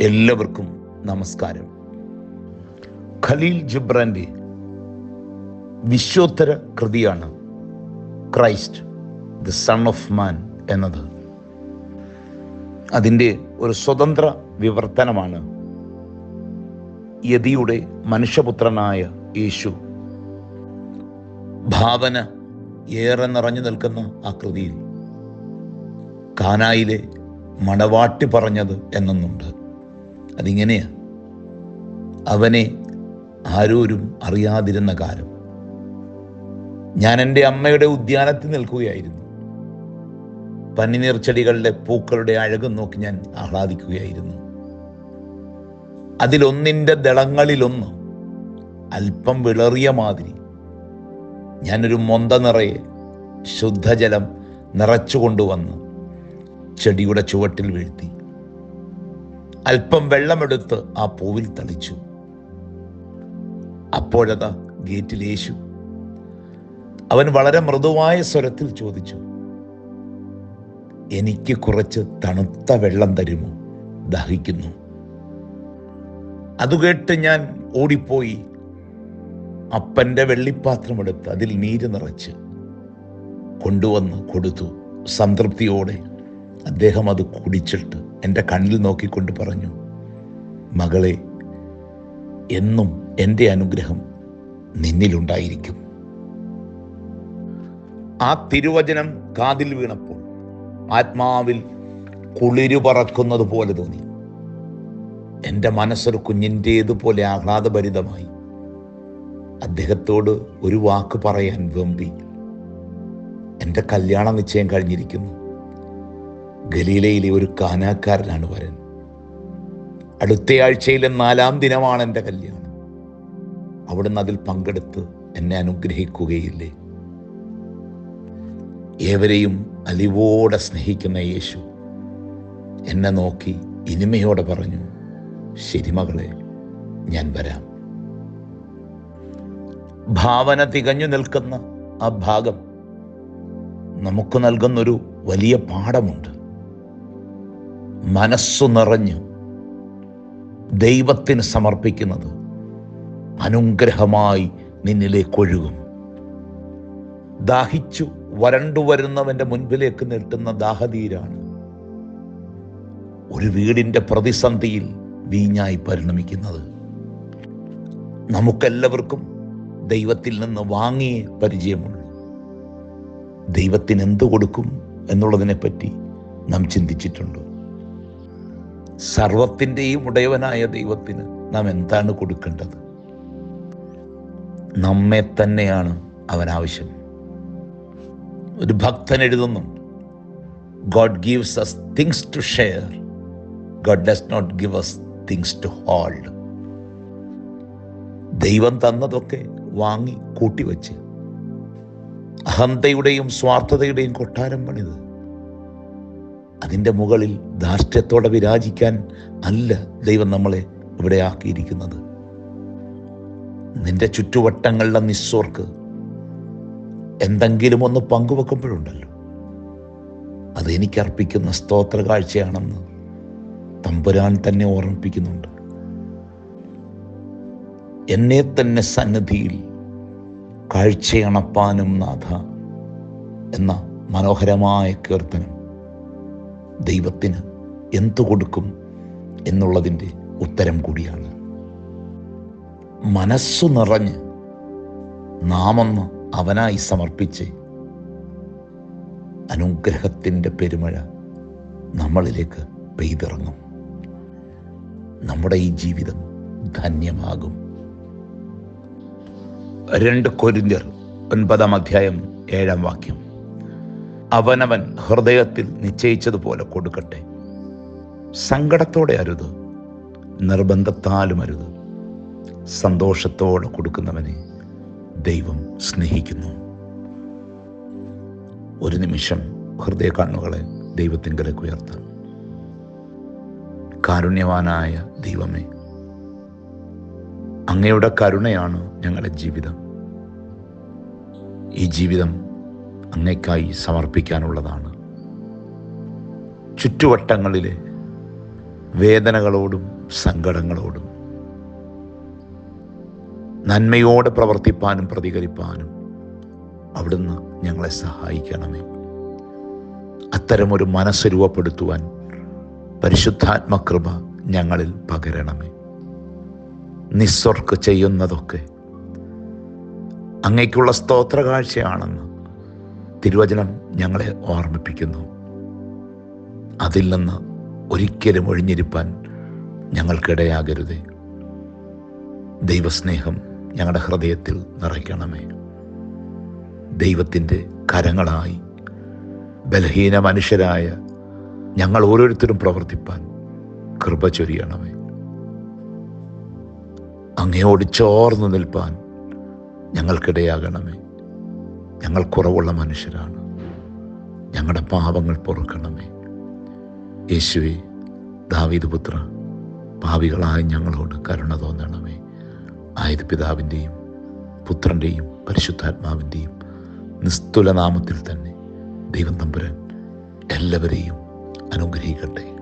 എല്ലാവർക്കും നമസ്കാരം. ഖലീൽ ജിബ്രാന്റെ വിശ്വോത്തര കൃതിയാണ് Christ the Son of Man എന്നത്. അതിന്റെ ഒരു സ്വതന്ത്ര വിവർത്തനമാണ് യതിയുടെ മനുഷ്യപുത്രനായ യേശു. ഭാവന ഏറെ നിറഞ്ഞു നിൽക്കുന്ന ആ കൃതിയിൽ കാനായിലെ മണവാട്ടി പറഞ്ഞത് എന്നൊന്നുണ്ട്. അതിങ്ങനെയാ. അവനെ ആരോരും അറിയാതിരുന്ന കാലം. ഞാൻ എന്റെ അമ്മയുടെ ഉദ്യാനത്തിൽ നിൽക്കുകയായിരുന്നു. പനിനീർ ചെടികളുടെ പൂക്കളുടെ അഴകും നോക്കി ഞാൻ ആഹ്ലാദിക്കുകയായിരുന്നു. അതിലൊന്നിന്റെ ദളങ്ങളിലൊന്ന് അല്പം വിളറിയ മാതിരി ഞാനൊരു മൊന്ത നിറയെ ശുദ്ധജലം നിറച്ചു കൊണ്ടുവന്ന് ചെടിയുടെ ചുവട്ടിൽ വീഴ്ത്തി. അല്പം വെള്ളമെടുത്ത് ആ പൂവിൽ തളിച്ചു. അപ്പോഴതാ ഗേറ്റിൽ യേശു. അവൻ വളരെ മൃദുവായ സ്വരത്തിൽ ചോദിച്ചു എനിക്ക് കുറച്ച് തണുത്ത വെള്ളം തരുമോ? ദഹിക്കുന്നു. അത് കേട്ട് ഞാൻ ഓടിപ്പോയി. അപ്പന്റെ വെള്ളിപ്പാത്രമെടുത്ത് അതിൽ നീര് നിറച്ച് കൊണ്ടുവന്ന് കൊടുത്തു. സംതൃപ്തിയോടെ അദ്ദേഹം അത് കുടിച്ചിട്ട് എന്റെ കണ്ണിൽ നോക്കിക്കൊണ്ട് പറഞ്ഞു മകളെ എന്നും എന്റെ അനുഗ്രഹം നിന്നിലുണ്ടായിരിക്കും. ആ തിരുവചനം കാതിൽ വീണപ്പോൾ ആത്മാവിൽ കുളിരു പറക്കുന്നത് പോലെ തോന്നി. എന്റെ മനസ്സൊരു കുഞ്ഞിന്റേതുപോലെ ആഹ്ലാദഭരിതമായി. അദ്ദേഹത്തോട് ഒരു വാക്ക് പറയാൻ വെമ്പി എന്റെ കല്യാണ നിശ്ചയം കഴിഞ്ഞിരിക്കുന്നു. ഗലീലയിലെ ഒരു കാനാക്കാരനാണ് വരൻ. അടുത്തയാഴ്ചയിലെ നാലാം ദിനമാണ് എന്റെ കല്യാണം. അവിടുന്ന് അതിൽ പങ്കെടുത്ത് എന്നെ അനുഗ്രഹിക്കുകയില്ലേ? ഏവരെയും അലിവോടെ സ്നേഹിക്കുന്ന യേശു എന്നെ നോക്കി ഇനിമയോടെ പറഞ്ഞു ശരി മകളെ ഞാൻ വരാം. ഭാവന തികഞ്ഞു നിൽക്കുന്ന ആ ഭാഗം നമുക്ക് നൽകുന്നൊരു വലിയ പാഠമുണ്ട്. മനസ്സു നിറഞ്ഞ് ദൈവത്തിന് സമർപ്പിക്കുന്നത് അനുഗ്രഹമായി നിന്നിലേക്ക് ഒഴുകും. ദാഹിച്ചു വരണ്ടു വരുന്നവന്റെ മുൻപിലേക്ക് നീട്ടുന്ന ദാഹതീരാണ്. ഒരു വീടിന്റെ പ്രതിസന്ധിയിൽ വീഞ്ഞായി പരിണമിക്കുന്നത്. നമുക്കെല്ലാവർക്കും ദൈവത്തിൽ നിന്ന് വാങ്ങിയേ പരിചയമുള്ളൂ. ദൈവത്തിന് എന്ത് കൊടുക്കും എന്നുള്ളതിനെപ്പറ്റി നാം ചിന്തിച്ചിട്ടുണ്ട്. സർവത്തിന്റെയും ഉടയവനായ ദൈവത്തിന് നാം എന്താണ് കൊടുക്കേണ്ടത്? നമ്മെ തന്നെയാണ് അവൻ ആവശ്യം. ഒരു ഭക്തൻ എഴുതുന്നുണ്ട് God gives us things to share God does not give us things to hold ദൈവം തന്നതൊക്കെ വാങ്ങി കൂട്ടിവെച്ച് അഹന്തയുടെയും സ്വാർത്ഥതയുടെയും കൊട്ടാരം പണിത്. അതിന്റെ മുകളിൽ ധാർഷ്ട്യത്തോടെ വിരാജിക്കാൻ അല്ല ദൈവം നമ്മളെ ഇവിടെ ആക്കിയിരിക്കുന്നത്. നിന്റെ ചുറ്റുവട്ടങ്ങളുടെ നിസ്സോർക്ക് എന്തെങ്കിലും ഒന്ന് പങ്കുവെക്കുമ്പോഴുണ്ടല്ലോ. അത് എനിക്കർപ്പിക്കുന്ന സ്തോത്ര കാഴ്ചയാണെന്ന് തമ്പുരാൻ തന്നെ ഓർമ്മിപ്പിക്കുന്നുണ്ട്. എന്നെ തന്നെ സന്നിധിയിൽ കാഴ്ചയണപ്പാനും നാഥ എന്ന മനോഹരമായ കീർത്തനം. ദൈവത്തിന് എന്തു കൊടുക്കും എന്നുള്ളതിന്റെ ഉത്തരം കൂടിയാണ്. മനസ്സു നിറഞ്ഞ് നാമൊന്ന് അവനായി സമർപ്പിച്ച് അനുഗ്രഹത്തിന്റെ പെരുമഴ നമ്മളിലേക്ക് പെയ്തിറങ്ങും. നമ്മുടെ ഈ ജീവിതം ധന്യമാകും. രണ്ട് കൊരിന്തിർ ഒൻപതാം അധ്യായം ഏഴാം വാക്യം. അവനവൻ ഹൃദയത്തിൽ നിശ്ചയിച്ചതുപോലെ കൊടുക്കട്ടെ. സങ്കടത്തോടെ അരുത് നിർബന്ധത്താലും അരുത് സന്തോഷത്തോടെ കൊടുക്കുന്നവനെ ദൈവം സ്നേഹിക്കുന്നു. ഒരു നിമിഷം ഹൃദയ കണ്ണുകളെ ദൈവത്തിങ്കലേക്ക് ഉയർത്താം. കാരുണ്യവാനായ ദൈവമേ അങ്ങയുടെ കരുണയാണ് ഞങ്ങളുടെ ജീവിതം. ഈ ജീവിതം അങ്ങയ്ക്കായി സമർപ്പിക്കാനുള്ളതാണ്. ചുറ്റുവട്ടങ്ങളിലെ വേദനകളോടും സങ്കടങ്ങളോടും നന്മയോടെ പ്രവർത്തിപ്പാനും പ്രതികരിപ്പാനും അവിടുന്ന് ഞങ്ങളെ സഹായിക്കണമേ. അത്തരമൊരു മനസ്സ് രൂപപ്പെടുത്തുവാൻ പരിശുദ്ധാത്മകൃപ ഞങ്ങളിൽ പകരണമേ. നിസ്വർക്ക് ചെയ്യുന്നതൊക്കെ അങ്ങയ്ക്കുള്ള സ്തോത്ര കാഴ്ചയാണെന്ന് തിരുവചനം ഞങ്ങളെ ഓർമ്മിപ്പിക്കുന്നു. അതിൽ നിന്ന് ഒരിക്കലും ഒഴിഞ്ഞിരിപ്പാൻ ഞങ്ങൾക്കിടയാകരുതേ. ദൈവസ്നേഹം ഞങ്ങളുടെ ഹൃദയത്തിൽ നിറയ്ക്കണമേ. ദൈവത്തിന്റെ കരങ്ങളായി ബലഹീന മനുഷ്യരായ ഞങ്ങൾ ഓരോരുത്തരും പ്രവർത്തിപ്പാൻ കൃപ ചൊരിയണമേ. അങ്ങയോട് ചോർന്നു നിൽപ്പാൻ ഞങ്ങൾക്കിടയാകണമേ. ഞങ്ങൾ കുറവുള്ള മനുഷ്യരാണ്. ഞങ്ങളുടെ പാപങ്ങൾ പൊറുക്കണമേ. യേശുവേ ദാവീദ് പുത്ര പാവികളായ ഞങ്ങളോട് കരുണ തോന്നണമേ. ആയത് പിതാവിന്റെയും പുത്രന്റെയും പരിശുദ്ധാത്മാവിന്റെയും നിസ്തുല നാമത്തിൽ തന്നെ ദൈവം തമ്പുരൻ എല്ലാവരെയും അനുഗ്രഹിക്കട്ടെ.